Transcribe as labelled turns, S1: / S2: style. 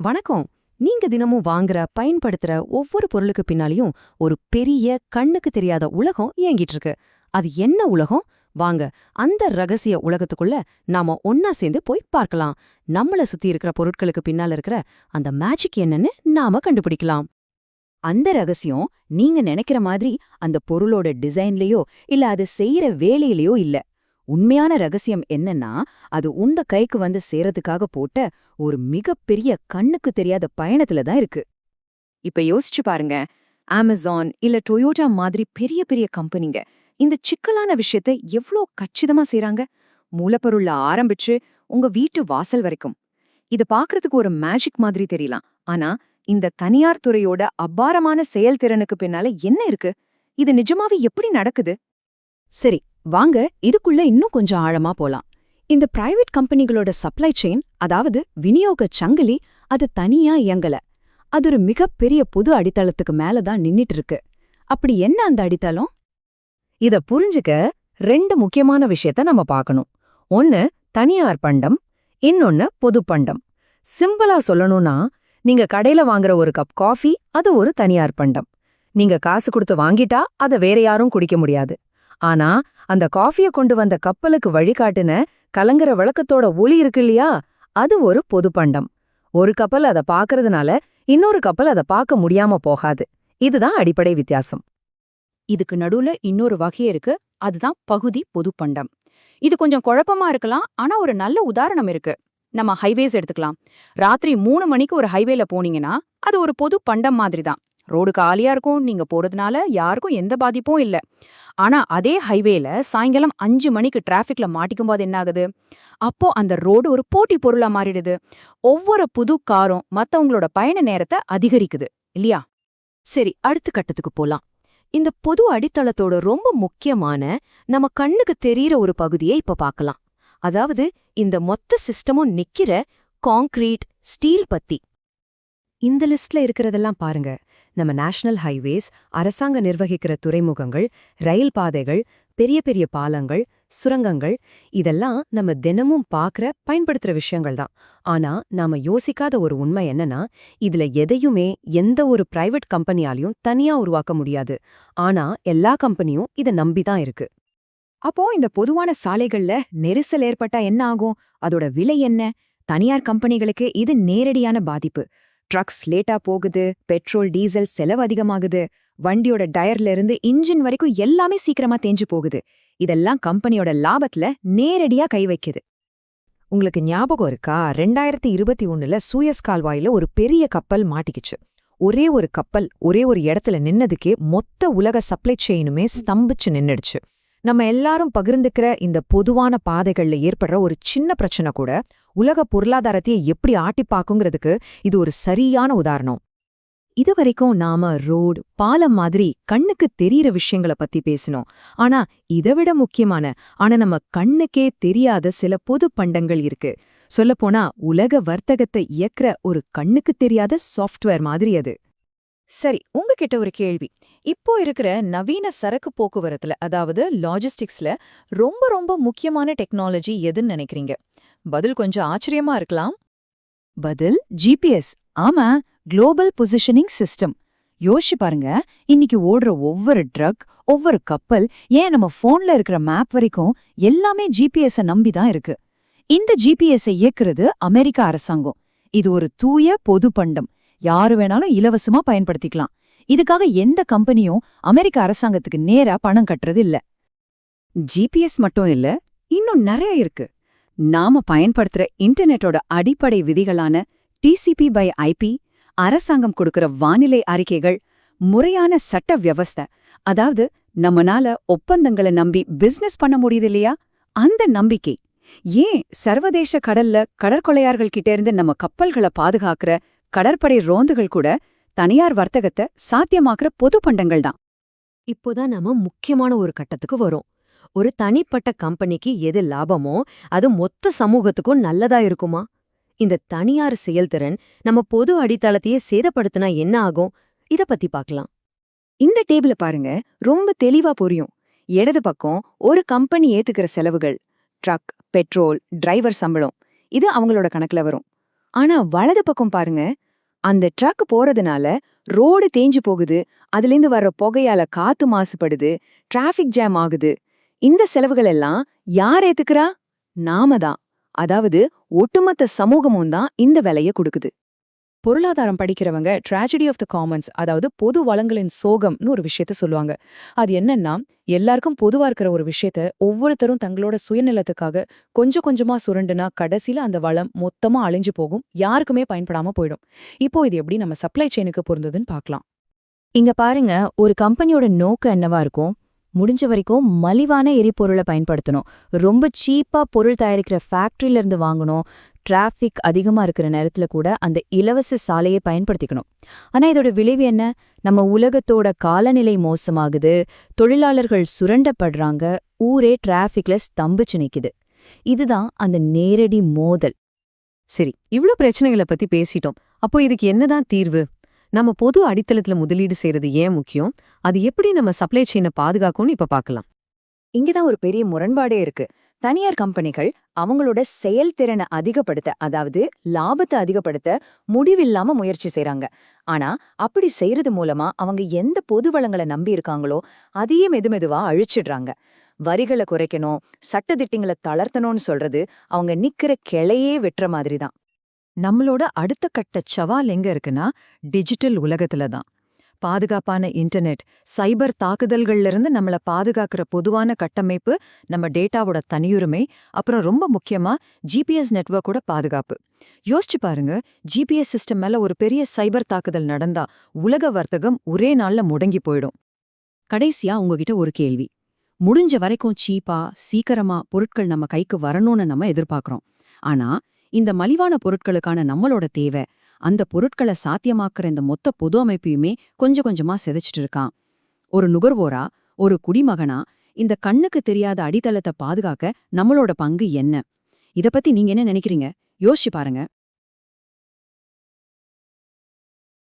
S1: வணக்கம். நீங்க தினமும் வாங்குற பயன்படுத்துற ஒவ்வொரு பொருளுக்கு பின்னாலையும் ஒரு பெரிய கண்ணுக்கு தெரியாத உலகம் இயங்கிட்டு இருக்கு அது என்ன உலகம்? வாங்க அந்த ரகசிய உலகத்துக்குள்ள நாம ஒன்னா சேர்ந்து போய் பார்க்கலாம். நம்மள சுத்தி இருக்கிற பொருட்களுக்கு பின்னால இருக்கிற அந்த மேஜிக் என்னன்னு நாம கண்டுபிடிக்கலாம்.
S2: அந்த ரகசியம் நீங்க நினைக்கிற மாதிரி அந்த பொருளோட டிசைன்லயோ இல்ல அது செய்யற வேலையிலயோ இல்ல. உண்மையான ரகசியம் என்னன்னா அது உண்ட கைக்கு வந்து சேரதுக்காக போட்ட ஒரு மிகப்பெரிய கண்ணுக்கு தெரியாத பயணத்துல தான் இருக்கு. இப்ப யோசிச்சு பாருங்க. அமேசான் இல்ல டொயோட்டா மாதிரி பெரிய பெரிய கம்பெனிங்க இந்த சிக்கலான விஷயத்த எவ்ளோ கச்சிதமா செய்றாங்க? மூலப்பொருள்ல ஆரம்பிச்சு உங்க வீட்டு வாசல் வரைக்கும். இத பாக்குறதுக்கு ஒரு மேஜிக் மாதிரி தெரியலாம். ஆனா இந்த தனியார் துறையோட அபாரமான செயல்திறனுக்கு பின்னால என்ன இருக்கு? இது நிஜமாவே எப்படி நடக்குது?
S1: சரி வாங்க இதுக்குள்ள இன்னும் கொஞ்சம் ஆழமா போலாம். இந்த பிரைவேட் கம்பெனிகளோட சப்ளை செயின் அதாவது விநியோக சங்கிலி அது தனியா இயங்கல. அது ஒரு மிகப்பெரிய பொது அடித்தளத்துக்கு மேல தான் நின்னுட்டு இருக்கு. அப்படி என்ன அந்த அடித்தளம்?
S2: இத புரிஞ்சுக்க ரெண்டு முக்கியமான விஷயத்த நம்ம பார்க்கணும். ஒன்னு தனியார் பண்டம் இன்னொன்னு பொது பண்டம். சிம்பிளா சொல்லணும்னா நீங்க கடையில வாங்குற ஒரு கப் காஃபி அது ஒரு தனியார் பண்டம். நீங்க காசு கொடுத்து வாங்கிட்டா அத வேற யாரும் குடிக்க முடியாது. ஆனா அந்த காஃபிய கொண்டு வந்த கப்பலுக்கு வழிகாட்டுன கலங்கர விளக்கத்தோட ஒளி இருக்கு இல்லையா? அது ஒரு பொது பண்டம். ஒரு கப்பல் அத பாக்குறதுனால இன்னொரு கப்பல் அத பார்க்க முடியாம போகாது. இதுதான் அடிப்படை வித்தியாசம்.
S3: இதுக்கு நடுவுல இன்னொரு வகை இருக்கு. அதுதான் பகுதி பொதுப்பண்டம் இது கொஞ்சம் குழப்பமா இருக்கலாம். ஆனா ஒரு நல்ல உதாரணம் இருக்கு. நம்ம ஹைவேஸ் எடுத்துக்கலாம். ராத்திரி மூணு மணிக்கு ஒரு ஹைவேல போனீங்கன்னா அது ஒரு பொது பண்டம் மாதிரி தான் ரோடு காலியா இருக்கும் நீங்க போறதுனால யாருக்கும் எந்த பாதிப்பும் இல்ல. ஆனா அதே ஹைவேல சாயங்காலம் அஞ்சு மணிக்கு டிராஃபிக்ல மாட்டிக்கும் போது என்ன ஆகுது அப்போ அந்த ரோடு ஒரு போட்டி பொருளா மாறிடுது. ஒவ்வொரு புது காரும் மத்தவங்களோட பயண நேரத்தை அதிகரிக்குது இல்லையா?
S1: சரி அடுத்த கட்டத்துக்கு போலாம். இந்த பொது அடித்தளத்தோட ரொம்ப முக்கியமான நம்ம கண்ணுக்கு தெரியற ஒரு பகுதியை இப்ப பார்க்கலாம் அதாவது இந்த மொத்த சிஸ்டமும் நிக்கிற கான்கிரீட் ஸ்டீல் பத்தி. இந்த லிஸ்ட்ல இருக்கிறதெல்லாம் பாருங்க. நம்ம நேஷனல் ஹைவேஸ் அரசாங்க நிர்வகிக்கிற துறைமுகங்கள் ரயில் பாதைகள் பெரிய பெரிய பாலங்கள் சுரங்கங்கள் இதெல்லாம் நம்ம தினமும் பார்க்குற பயன்படுத்துற விஷயங்கள் தான். ஆனா நாம யோசிக்காத ஒரு உண்மை என்னன்னா இதுல எதையுமே எந்த ஒரு பிரைவேட் கம்பெனியாலையும் தனியா உருவாக்க முடியாது. ஆனா எல்லா கம்பெனியும் இத நம்பிதான் இருக்கு.
S2: அப்போ இந்த பொதுவான சாலைகள்ல நெரிசல் ஏற்பட்டா என்ன ஆகும்? அதோட விலை என்ன? தனியார் கம்பெனிகளுக்கு இது நேரடியான பாதிப்பு. ட்ரக்ஸ் லேட்டா போகுது பெட்ரோல் டீசல் செலவு அதிகமாகுது வண்டியோட டயர்ல இருந்து இன்ஜின் வரைக்கும் எல்லாமே சீக்கிரமா தேஞ்சு போகுது. இதெல்லாம் கம்பெனியோட லாபத்துல நேரடியா கை வைக்குது.
S4: உங்களுக்கு ஞாபகம் இருக்கா? ரெண்டாயிரத்தி இருபத்தி ஒண்ணுல சூயஸ் கால்வாயில ஒரு பெரிய கப்பல் மாட்டிக்கிச்சு. ஒரே ஒரு கப்பல் ஒரே ஒரு இடத்துல நின்னதுக்கே மொத்த உலக சப்ளை செயினுமே ஸ்தம்பிச்சு நின்னுடுச்சு. நம்ம எல்லாரும் பகிர்ந்துக்கிற இந்த பொதுவான பாதைகள்ல ஏற்படுற ஒரு சின்ன பிரச்சனை கூட உலக பொருளாதாரத்தையே எப்படி ஆட்டிப்பாக்குங்கிறதுக்கு இது ஒரு சரியான உதாரணம். இதுவரைக்கும் நாம ரோடு பாலம் மாதிரி கண்ணுக்கு தெரியற விஷயங்கள பத்தி பேசினோம். ஆனா இதைவிட முக்கியமான ஆனா நம்ம கண்ணுக்கே தெரியாத சில பொது பண்டங்கள் இருக்கு. சொல்லப்போனா உலக வர்த்தகத்தை இயக்குற ஒரு கண்ணுக்கு தெரியாத சாஃப்ட்வேர் மாதிரி அது.
S2: சரி உங்ககிட்ட ஒரு கேள்வி. இப்போ இருக்கிற நவீன சரக்கு போக்குவரத்துல அதாவது லாஜிஸ்டிக்ஸ்ல ரொம்ப ரொம்ப முக்கியமான டெக்னாலஜி எதுன்னு நினைக்கிறீங்க? பதில் கொஞ்சம் ஆச்சரியமா இருக்கலாம். பதில் ஜிபிஎஸ் ஆமா குளோபல் பொசிஷனிங் சிஸ்டம் யோசிச்சு பாருங்க இன்னைக்கு ஓடுற ஒவ்வொரு ட்ரக் ஒவ்வொரு கப்பல் ஏன் நம்ம போன்ல இருக்கிற மேப் வரைக்கும் எல்லாமே ஜிபிஎஸ் நம்பி தான் இருக்கு. இந்த ஜிபிஎஸ் இயக்குறது அமெரிக்க அரசாங்கம். இது ஒரு தூய பொது பண்டம். யாரு வேணாலும் இலவசமா பயன்படுத்திக்கலாம். இதுக்காக எந்த கம்பெனியும் அமெரிக்க அரசாங்கத்துக்கு நேரா பணம் கட்டுறது இல்ல. ஜிபிஎஸ் மட்டும் இல்ல இன்னும் நிறைய இருக்கு. நாம பயன்படுத்துற இன்டர்நெட்டோட அடிப்படை விதிகளான டிசிபி பை ஐபி அரசாங்கம் கொடுக்கிற வானிலை அறிக்கைகள் முறையான சட்ட வியவஸ்தை அதாவது நம்மனால ஒப்பந்தங்களை நம்பி பிசினஸ் பண்ண முடியுது இல்லையா? அந்த நம்பிக்கை. ஏன் சர்வதேச கடல்ல கடற்கொலையார்கள் கிட்ட இருந்து நம்ம கப்பல்களை பாதுகாக்கிற கடற்படை ரோந்துகள் கூட தனியார் வர்த்தகத்தை சாத்தியமாக்குற பொது பண்டங்கள் தான்.
S1: இப்போதான் நாம முக்கியமான ஒரு கட்டத்துக்கு வரோம். ஒரு தனிப்பட்ட கம்பெனிக்கு எது லாபமோ அது மொத்த சமூகத்துக்கும் நல்லதா இருக்குமா? இந்த தனியார் செயல்திறன் நம்ம பொது அடித்தளத்தையே சேதப்படுத்தினா என்ன ஆகும்? இத பத்தி பார்க்கலாம்
S2: இந்த டேபிள பாருங்க ரொம்ப தெளிவா புரியும். இடது பக்கம் ஒரு கம்பெனி ஏத்துக்கிற செலவுகள் ட்ரக் பெட்ரோல் டிரைவர் சம்பளம் இது அவங்களோட கணக்குல வரும்.
S3: ஆனா வலது பக்கம் பாருங்க. அந்த ட்ரக் போறதுனால ரோடு தேஞ்சு போகுது. அதுலேருந்து வர்ற புகையால காத்து மாசுபடுது. டிராஃபிக் ஜாம் ஆகுது. இந்த செலவுகள் எல்லாம் யார் ஏத்துக்கிறா? நாம தான். அதாவது ஒட்டுமொத்த சமூகமும் தான் இந்த விலைய கொடுக்குது.
S2: பொருளாதாரம் படிக்கிறவங்க ட்ராஜடி ஆஃப் த காமன்ஸ் அதாவது பொது வளங்களின் சோகம்னு ஒரு விஷயத்த சொல்லுவாங்க. அது என்னன்னா எல்லாருக்கும் பொதுவா இருக்கிற ஒரு விஷயத்த ஒவ்வொருத்தரும் தங்களோட சுயநலத்துக்காக கொஞ்சம் கொஞ்சமா சுரண்டுனா கடைசியில அந்த வளம் மொத்தமா அழிஞ்சு போகும் யாருக்குமே பயன்படாம போயிடும். இப்போ இது எப்படி நம்ம சப்ளை செயினுக்கு பொருந்ததுன்னு பார்க்கலாம்.
S1: இங்க பாருங்க ஒரு கம்பெனியோட நோக்கம் என்னவா இருக்கும்? முடிஞ்ச வரைக்கும் மலிவான எரிபொருளை பயன்படுத்தணும். ரொம்ப சீப்பா பொருள் தயாரிக்கிற ஃபேக்டரியில இருந்து வாங்கணும். டிராஃபிக் அதிகமா இருக்கிற நேரத்துல கூட அந்த இலவச சாலையை பயன்படுத்திக்கணும். ஆனா இதோட விளைவு என்ன? நம்ம உலகத்தோட காலநிலை மோசமாகுது தொழிலாளர்கள் சுரண்டப்படுறாங்க ஊரே டிராஃபிக்ல ஸ்தம்பிச்சு நிக்குது. இதுதான் அந்த நேரடி மோதல்.
S4: சரி இவ்ளோ பிரச்சனைகளை பத்தி பேசிட்டோம். அப்போ இதுக்கு என்னதான் தீர்வு? நம்ம பொது அடித்தளத்துல முதலீடு செய்யறது ஏன் முக்கியம்? அது எப்படி நம்ம சப்ளை செயினை பாதுகாக்கும்னு இப்ப பார்க்கலாம்.
S3: இங்கதான் ஒரு பெரிய முரண்பாடே இருக்கு. தனியார் கம்பெனிகள் அவங்களோட செயல்திறனை அதிகப்படுத்த அதாவது லாபத்தை அதிகப்படுத்த முடிவில்லாம முயற்சி செய்றாங்க. ஆனா அப்படி செய்யறது மூலமா அவங்க எந்த பொது வளங்களை நம்பி இருக்காங்களோ அதையே மெதுமெதுவா அழிச்சிடுறாங்க. வரிகளை குறைக்கணும் சட்டத்திட்டங்களை தளர்த்தணும்னு சொல்றது அவங்க நிக்கிற கிளையே வெட்டுற மாதிரி தான்.
S4: நம்மளோட அடுத்த கட்ட சவால் எங்க இருக்குன்னா டிஜிட்டல் உலகத்துல தான். பாதுகாப்பான இன்டர்நெட் சைபர் தாக்குதல்கள்ல இருந்து நம்மள பாதுகாக்கிற பொதுவான கட்டமைப்பு நம்ம டேட்டாவோட தனியுரிமை அப்புறம் ரொம்ப முக்கியமா ஜிபிஎஸ் நெட்ஒர்க்கோட பாதுகாப்பு. யோசிச்சு பாருங்க ஜிபிஎஸ் சிஸ்டம் மேல ஒரு பெரிய சைபர் தாக்குதல் நடந்தா உலக வர்த்தகம் ஒரே நாள்ல முடங்கி போயிடும்.
S3: கடைசியா உங்ககிட்ட ஒரு கேள்வி. முடிஞ்ச வரைக்கும் சீப்பா சீக்கிரமா பொருட்கள் நம்ம கைக்கு வரணும்னு நம்ம எதிர்பார்க்கிறோம். ஆனா இந்த மலிவான பொருட்களுக்கான நம்மளோட தேவை அந்த பொருட்களை சாத்தியமாக்குற இந்த மொத்த பொது அமைப்பையுமே கொஞ்சம் கொஞ்சமா சிதைச்சிட்டு இருக்கான். ஒரு நுகர்வோரா ஒரு குடிமகனா இந்த கண்ணுக்கு தெரியாத அடித்தளத்தை பாதுகாக்க நம்மளோட பங்கு என்ன? இத பத்தி நீங்க என்ன நினைக்கிறீங்க? யோசிச்சு பாருங்க.